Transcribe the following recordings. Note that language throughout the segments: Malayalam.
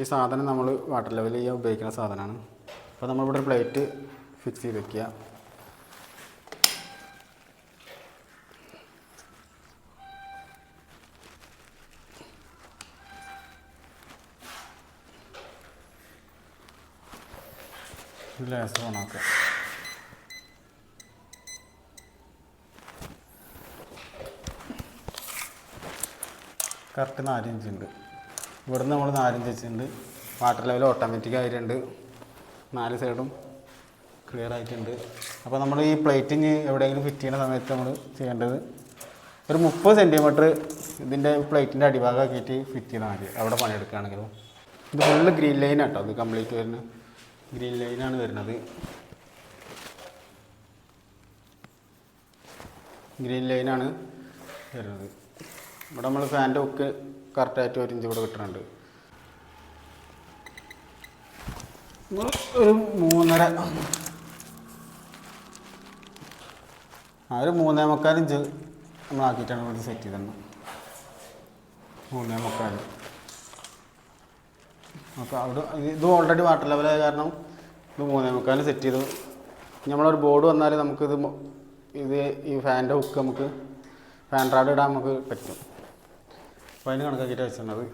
ഈ സാധനം നമ്മൾ വാട്ടർ ലെവൽ ചെയ്യാൻ ഉപയോഗിക്കുന്ന സാധനമാണ്. അപ്പോൾ നമ്മളിവിടെ ഒരു പ്ലേറ്റ് ഫിക്സ് ചെയ്ത് വെക്കുക. ഗ്ലാസ് ഓണാക്കുക കറക്റ്റ് നാലിഞ്ചുണ്ട് ഇവിടുന്ന് നമ്മൾ നാലഞ്ച് വെച്ചിട്ടുണ്ട് വാട്ടർ ലെവൽ ഓട്ടോമാറ്റിക് ആയിട്ടുണ്ട്. നാല് സൈഡും ക്ലിയർ ആയിട്ടുണ്ട്. അപ്പോൾ നമ്മൾ ഈ പ്ലേറ്റിങ് എവിടെയെങ്കിലും ഫിറ്റ് ചെയ്യുന്ന സമയത്ത് നമ്മൾ ചെയ്യേണ്ടത് ഒരു മുപ്പത് സെന്റിമീറ്റർ ഇതിന്റെ പ്ലേറ്റിന്റെ അടിഭാഗമാക്കിയിട്ട് ഫിറ്റ് ചെയ്താൽ മതി. അവിടെ പണിയെടുക്കുകയാണെങ്കിലും. ഇത് ഫുള്ള് ഗ്രീൻ ലൈൻ ആട്ടോ. ഇത് കംപ്ലീറ്റ് വരുന്നത് ഗ്രീൻ ലൈനാണ് വരുന്നത്. ഗ്രീൻ ലൈനാണ് വരുന്നത്. ഇവിടെ നമ്മൾ ഫാന്റെ ഒക്കെ കറക്റ്റായിട്ട് ഒരു ഇഞ്ച് ഇവിടെ കിട്ടുന്നുണ്ട് ഒരു മൂന്നര. ആ ഒരു മൂന്നേ മുക്കാൽ ഇഞ്ച് നമ്മളാക്കിയിട്ടാണ് ഇവിടെ സെറ്റ് ചെയ്തത് മൂന്നേ മുക്കാൽ. അപ്പോൾ അവിടെ ഇത് ഓൾറെഡി വാട്ടർ ലെവലായ കാരണം ഇത് മൂന്നേ മുക്കാൽ സെറ്റ് ചെയ്തു. നമ്മളൊരു ബോർഡ് വന്നാൽ നമുക്കിത് ഇത് ഈ ഫാന്റെ ഹുക്ക് നമുക്ക് ഫാൻ റാഡ് ഇടാൻ നമുക്ക് പറ്റും. അപ്പോൾ അതിന് കണക്കാക്കിയിട്ട് വെച്ചിട്ടുള്ളത്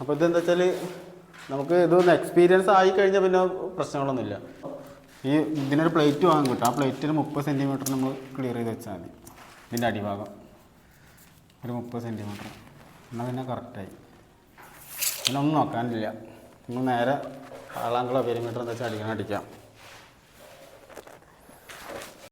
അപ്പോൾ ഇതെന്താ വെച്ചാൽ നമുക്ക് ഇതൊന്ന് എക്സ്പീരിയൻസ് ആയി കഴിഞ്ഞാൽ പിന്നെ പ്രശ്നങ്ങളൊന്നുമില്ല. ഈ ഇതിനൊരു പ്ലേറ്റ് വാങ്ങാൻ കിട്ടും. ആ പ്ലേറ്റിന് മുപ്പത് സെന്റിമീറ്റർ നമ്മൾ ക്ലിയർ ചെയ്ത് വെച്ചാൽ മതി. ഇതിന്റെ അടിഭാഗം. ഒരു മുപ്പത് സെന്റിമീറ്റർ എന്നാൽ പിന്നെ കറക്റ്റായി പിന്നെ ഒന്നും നോക്കാനില്ല. നമ്മൾ നേരെ ആളാങ്കുള്ള പെരിമീറ്റർ എന്താ വെച്ചാൽ അടിക്കണം അടിക്കാം.